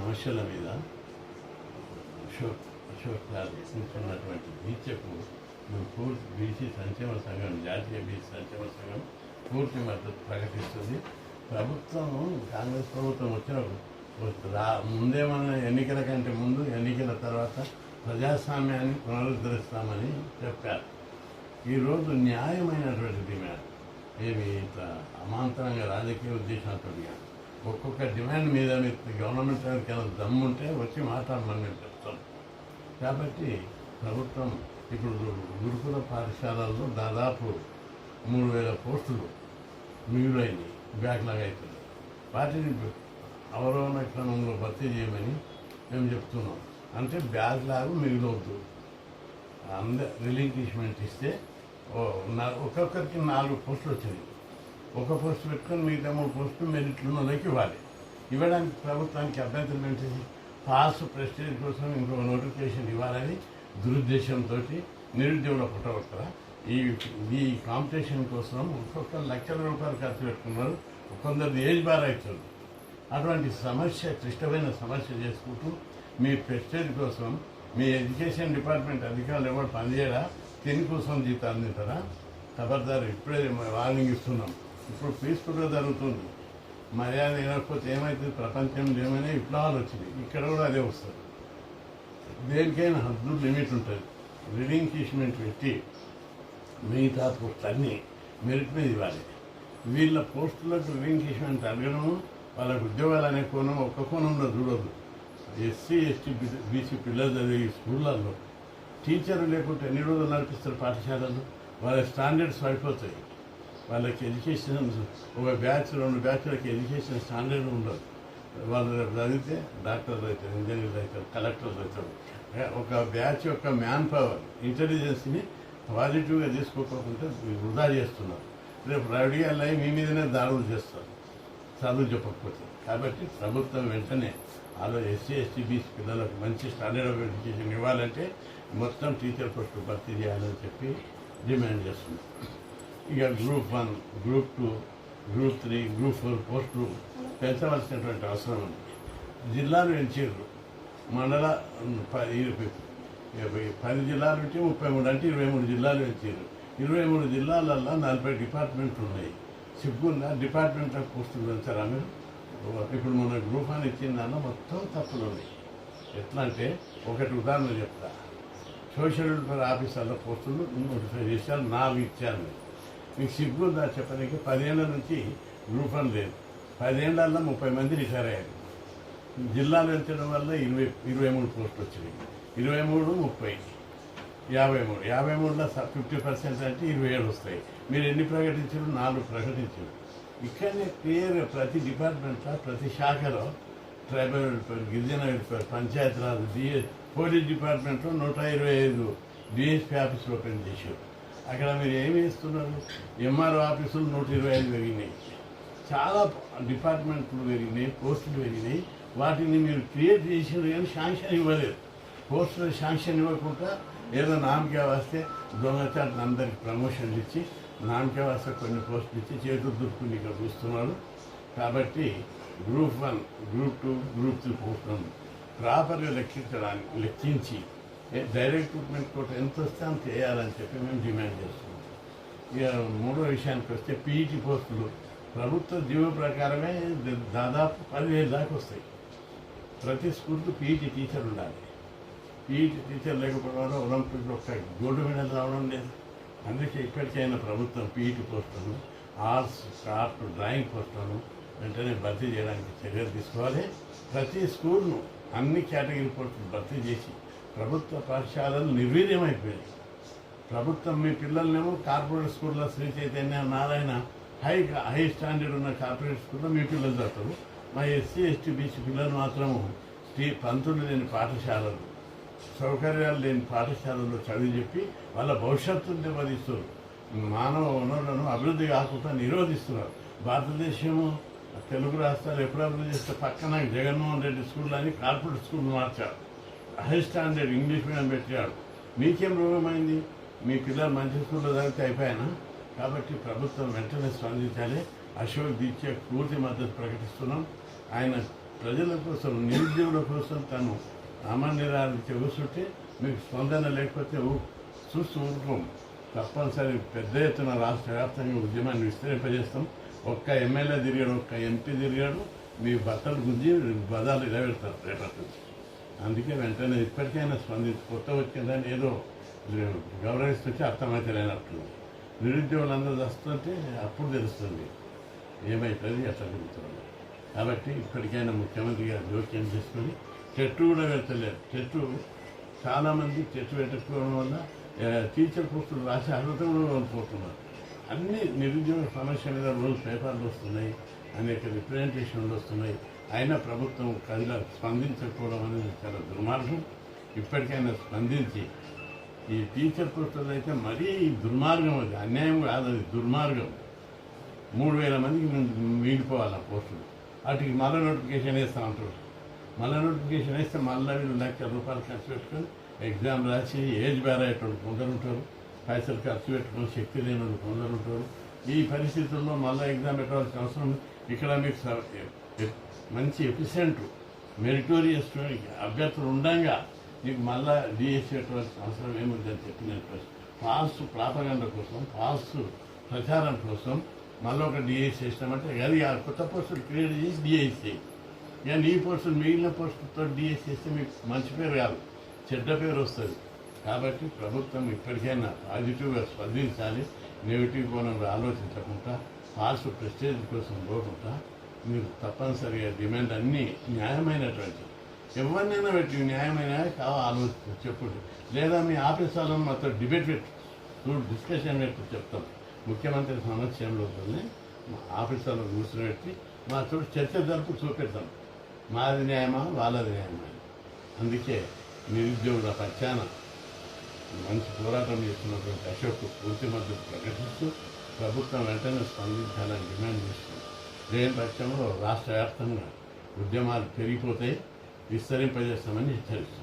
సమస్యల మీద అశోక్ అశోక్ గారు ఇస్తున్నటువంటి దీక్షకు మేము పూర్తి బీసీ సంక్షేమ సంఘం జాతీయ బీసీ సంక్షేమ సంఘం పూర్తి మద్దతు ప్రకటిస్తుంది. ప్రభుత్వం కాంగ్రెస్ ప్రభుత్వం వచ్చిన రా ముందేమన్నా ఎన్నికల కంటే ముందు ఎన్నికల తర్వాత ప్రజాస్వామ్యాన్ని పునరుద్ధరిస్తామని చెప్పారు. ఈరోజు న్యాయమైనటువంటి డిమాండ్. ఏమి ఇట్లా అమాంతరంగా రాజకీయ ఉద్దేశంతో కాదు. ఒక్కొక్క డిమాండ్ మీద మీకు గవర్నమెంట్ ఎవరికైనా దమ్ముంటే వచ్చి మాట్లాడమని నేను చెప్తాను. కాబట్టి ప్రభుత్వం ఇప్పుడు గురుకుల పాఠశాలల్లో దాదాపు మూడు వేల పోస్టులు మిగులైనవి బ్యాక్లాగ్ అవుతుంది వాటిని అవరోహణ క్రమంలో భర్తీ చేయమని మేము చెప్తున్నాం. అంటే బ్యాక్లాగ్ మిగిలవద్దు. అంద రిలింక్విష్మెంట్ ఇస్తే ఒక్కొక్కరికి నాలుగు పోస్టులు వచ్చినాయి. ఒక పోస్ట్ పెట్టుకొని మిగతా మూడు పోస్టులు మెరిట్లు ఉన్న ఇవ్వాలి. ఇవ్వడానికి ప్రభుత్వానికి అభ్యంతరం ఏంటి పాస్ ప్రెస్టేజ్ కోసం ఇంకొక నోటిఫికేషన్ ఇవ్వాలని దురుద్దేశంతో నిరుద్యోగుల పుట్టగొట్టరా. ఈ ఈ కాంపిటీషన్ కోసం ఒక్కొక్క లక్షల రూపాయలు ఖర్చు పెట్టుకున్నారు. కొందరు ఏజ్ బార్ అవుతుంది. అటువంటి సమస్య క్లిష్టమైన సమస్య చేసుకుంటూ మీ ప్రెస్టేజ్ కోసం మీ ఎడ్యుకేషన్ డిపార్ట్మెంట్ అధికారులు ఎవరు పనిచేయరా? తిని కోసం జీతాలు తింటారా? ఖబర్దారు ఇప్పుడే వార్నింగ్ ఇస్తున్నాం. ఇప్పుడు పీస్ఫుల్గా జరుగుతుంది. మర్యాద లేకపోతే ఏమైతుంది? ప్రపంచం ఏమైనా విప్లవాలు వచ్చినాయి. ఇక్కడ కూడా అదే వస్తుంది. దేనికైనా హద్దు లిమిట్ ఉంటుంది. రిలింక్విష్మెంట్ పెట్టి మిగతా పోస్టులు అన్నీ మెరిట్ మీద ఇవ్వాలి. వీళ్ళ పోస్టులకు రిలింక్విష్మెంట్ అడగడము వాళ్ళకు ఉద్యోగాలు అనే కోణం ఒక్క కోణంలో చూడదు ఎస్సీ ఎస్టీ బీసీ పిల్లలు చదివే స్కూళ్ళల్లో టీచర్లు లేకుంటే ఎన్ని రోజులు నడిపిస్తారు పాఠశాలలు వాళ్ళ స్టాండర్డ్స్ పడిపోతాయి వాళ్ళకి ఎడ్యుకేషన్ ఒక బ్యాచ్ రెండు బ్యాచ్లకి ఎడ్యుకేషన్ స్టాండర్డ్ ఉండదు. వాళ్ళు రేపు చదివితే డాక్టర్లు అవుతారు ఇంజనీర్లు అవుతారు కలెక్టర్లు అవుతారు. ఒక బ్యాచ్ యొక్క మ్యాన్ పవర్ ఇంటెలిజెన్స్ని పాజిటివ్గా తీసుకోకుండా వృధా చేస్తున్నారు. రేపు రెడీగా మీ మీదనే దాడులు చేస్తారు. చదువు చెప్పకపోతే. కాబట్టి ప్రభుత్వం వెంటనే అలా ఎస్సీ ఎస్టీ బీసీ పిల్లలకు మంచి స్టాండర్డ్ ఆఫ్ ఎడ్యుకేషన్ ఇవ్వాలంటే మొత్తం టీచర్ పోస్టులు భర్తీ చేయాలని చెప్పి డిమాండ్ చేస్తున్నాం ఇక group one group two group three group four పోస్టులు పెంచవలసినటువంటి అవసరం ఉంది. జిల్లాలు పెంచారు మండల ప- పది జిల్లాల ఉంటే ముప్పై మూడు అంటే ఇరవై మూడు జిల్లాలు పెంచారు ఇరవై మూడు జిల్లాలల్లో నలభై డిపార్ట్మెంట్లు ఉన్నాయి. సిగ్గుందా డిపార్ట్మెంట్ ఆఫ్ పోస్టులు పెంచారా మీరు? ఇప్పుడు మన గ్రూప్ అని ఇచ్చిన దానిలో మొత్తం తప్పులు ఉన్నాయి. ఎట్లా అంటే ఒకటి ఉదాహరణ చెప్తా. సోషల్ వెల్ఫేర్ ఆఫీసర్ల పోస్టులు నోటిఫై చేశారు నాలుగు ఇచ్చారు మీరు. మీకు సిగ్గుందా చెప్పడానికి పదేళ్ళ నుంచి గ్రూప్ వన్ లేదు. పదేళ్ళలో ముప్పై మంది రిటైర్ అయ్యారు. జిల్లాలు వెళ్తడం వల్ల ఇరవై ఇరవై మూడు పోస్టులు వచ్చినాయి. ఇరవై మూడు ముప్పై యాభై మూడు. యాభై మూడులో ఫిఫ్టీ పర్సెంట్ అంటే ఇరవై ఏడు వస్తాయి. మీరు ఎన్ని ప్రకటించారు? నాలుగు ప్రకటించారు. ఇక్కడనే క్లియర్ ప్రతి డిపార్ట్మెంట్లో ప్రతి శాఖలో ట్రైబల్ వెల్ఫేర్ గిరిజన welfare Panchayat Raj D S police డిపార్ట్మెంట్లో నూట ఇరవై ఐదు డిఎస్పీ ఆఫీసులు ఓపెన్ చేశారు. అక్కడ మీరు ఏమి ఇస్తున్నారు ఎంఆర్ఓ ఆఫీసులు నూట ఇరవై ఐదు పెరిగినాయి. చాలా డిపార్ట్మెంట్లు పెరిగినాయి పోస్టులు పెరిగినాయి. వాటిని మీరు క్రియేట్ చేసినారు కానీ శాంక్షన్ ఇవ్వలేదు. పోస్టులు శాంక్షన్ ఇవ్వకుండా ఏదో నామకే వస్తే దొంగచాటు అందరికి ప్రమోషన్లు ఇచ్చి నామకే వస్తే కొన్ని పోస్టులు ఇచ్చి చేతులు దుక్కుని ఇక్కడ చూస్తున్నారు కాబట్టి group one group two group three పోస్టులను ప్రాపర్గా లెక్కించడానికి లెక్కించి డైరెక్ట్ రిక్రూట్మెంట్ కోర్టు ఎంత వస్తే అంత వేయాలని చెప్పి మేము డిమాండ్ చేస్తున్నాం. ఇక మూడో విషయానికి వస్తే పీఈటీ పోస్టులు ప్రభుత్వ జీవో ప్రకారమే దాదాపు పదివేలు దాకా వస్తాయి. ప్రతి స్కూల్కి పీఈటీ టీచర్ ఉండాలి. పీఈటీ టీచర్ లేకపోవడం వల్ల ఒలింపిక్ గోల్డ్ మెడల్ రావడం లేదు. అందుకే ఇప్పటికైనా ప్రభుత్వం పీఈటీ పోస్టులను ఆర్ట్స్ క్రాఫ్ట్ డ్రాయింగ్ పోస్టులను వెంటనే భర్తీ చేయడానికి చర్యలు తీసుకోవాలి. ప్రతి స్కూల్ను అన్ని కేటగిరీ పోస్టులు భర్తీ చేసి ప్రభుత్వ పాఠశాలలు నిర్వీర్యమైపోయాయి. ప్రభుత్వం మీ పిల్లలనేమో కార్పొరేట్ స్కూల్లో Sri Chaitanya Narayana high high standard ఉన్న కార్పొరేట్ స్కూల్లో మీ పిల్లలు చదువుతారు. మా ఎస్సీ ఎస్టీ బీసీ పిల్లలు మాత్రము శ్రీ పంతులు లేని పాఠశాలలు సౌకర్యాలు లేని పాఠశాలల్లో చదివి చెప్పి వాళ్ళ భవిష్యత్తును దెబ్బతీస్తారు మానవ వనరులను అభివృద్ధి కాకుండా నిరోధిస్తున్నారు. భారతదేశము తెలుగు రాష్ట్రాలు ఎప్పుడు అభివృద్ధి చేస్తే పక్కన జగన్మోహన్ రెడ్డి స్కూల్ అని కార్పొరేట్ స్కూల్ మార్చారు. హై స్టాండర్డ్ ఇంగ్లీష్ మీడియం పెట్టాడు మీకేం రోగమైంది? మీ పిల్లలు మంచి స్కూల్లో చదివితే అయిపోయానా కాబట్టి ప్రభుత్వం వెంటనే స్పందించాలి. అశోక్ దీక్ష పూర్తి మద్దతు ప్రకటిస్తున్నాం. ఆయన ప్రజల కోసం నిరుద్యోగుల కోసం తను అమర్నిరాలు చెబుతుంటే మీకు స్పందన లేకపోతే చూస్తూ ఊరుకోం. తప్పనిసరి పెద్ద ఎత్తున రాష్ట్ర వ్యాప్తంగా ఉద్యమాన్ని విస్తరింపజేస్తాం. ఒక్క ఎమ్మెల్యే తిరిగాడు ఒక్క ఎంపీ తిరిగాడు. మీ బట్టలు గుంజి బదాలు నిలబెడతారు రేపటి అందుకే వెంటనే ఇప్పటికైనా స్పందించి కొత్త వచ్చిందని ఏదో గౌరవిస్తుంటే అర్థమైతే లేనట్టు. నిరుద్యోగులందరూ వస్తుంటే అప్పుడు తెలుస్తుంది. ఏమైతుంది ఎట్లా జరుగుతుంది కాబట్టి ఇప్పటికైనా ముఖ్యమంత్రి గారు జోక్యం చేసుకొని చెట్టు కూడా వెళ్తలేరు. చెట్టు చాలామంది చెట్టు పెట్టకపోవడం వల్ల టీచర్ పోస్టులు రాసి అర్హత కూడా కోల్పోతున్నారు అన్ని నిరుద్యోగ సమస్య మీద రోజు పేపర్లు వస్తున్నాయి అనేక రిప్రజెంటేషన్లు వస్తున్నాయి. అయినా ప్రభుత్వం కదిలా స్పందించకపోవడం అనేది చాలా దుర్మార్గం. ఇప్పటికైనా స్పందించి ఈ టీచర్ పోస్టులు అయితే మరీ దుర్మార్గం అది. అన్యాయం కాదు అది దుర్మార్గం. మూడు వేల మందికి మిగిలిపోవాలి ఆ పోస్టులు. వాటికి మళ్ళీ నోటిఫికేషన్ వేస్తా ఉంటారు మళ్ళీ నోటిఫికేషన్ వేస్తే మళ్ళీ వీళ్ళు లక్ష రూపాయలు ఖర్చు పెట్టుకొని ఎగ్జామ్ రాసి ఏజ్ బేరయ్యేటోళ్ళు కొందరు ఉంటారు పైసలు ఖర్చు పెట్టుకుని శక్తి లేని వాళ్ళు కొందరు ఉంటారు ఈ పరిస్థితుల్లో మళ్ళీ ఎగ్జామ్ పెట్టవలసిన అవసరం ఇక్కడ మీకు మంచి ఎఫిషియెంట్ మెరిటోరియస్ అభ్యర్థులు ఉండగా నీకు మళ్ళా డిఎస్సీ పెట్టవలసిన అవసరం ఏముందని చెప్పి నేను ప్రశ్న. ఫాల్స్ ప్రాపగండ కోసం ఫాల్స్ ప్రచారం కోసం మళ్ళీ ఒక డిఎస్సీ చేసినామంటే అది ఆ కొత్త పోస్టులు క్రియేట్ చేసి డిఎస్సీ ఇక నీ పోస్టులు మిగిలిన పోస్టులతో డిఎస్ చేస్తే మీకు మంచి పేరు కాదు చెడ్డ పేరు వస్తుంది. కాబట్టి ప్రభుత్వం ఇప్పటికైనా పాజిటివ్గా స్పందించాలి నెగిటివ్ కోణంలో ఆలోచించకుండా ఫాల్స్ ప్రెస్టేజ్ కోసం పోకుండా మీరు తప్పనిసరిగా డిమాండ్ అన్నీ న్యాయమైనటువంటి ఎవరినైనా పెట్టి న్యాయమైన కావా? ఆలోచించు చెప్పుడు లేదా మీ ఆఫీసర్లను మాతో డిబేట్ పెట్టు. చూడు డిస్కషన్ పెట్టి చెప్తాం. ముఖ్యమంత్రి సమక్షంలోనే మా ఆఫీసర్లు కూర్చోబెట్టి మా చూడు చర్చ జరుపు చూపెడతాం. మాది న్యాయమా? వాళ్ళది న్యాయమా? అందుకే నిరుద్యోగుల పక్షాన మంచి పోరాటం చేస్తున్నటువంటి అశోక్ పూర్తి మద్దతు ప్రకటిస్తూ ప్రభుత్వం వెంటనే స్పందించాలని డిమాండ్ చేస్తుంది లేని పరిశ్రమలో రాష్ట్ర వ్యాప్తంగా ఉద్యమాలు పెరిగిపోతాయి విస్తరింపజేస్తామని హెచ్చరిస్తుంది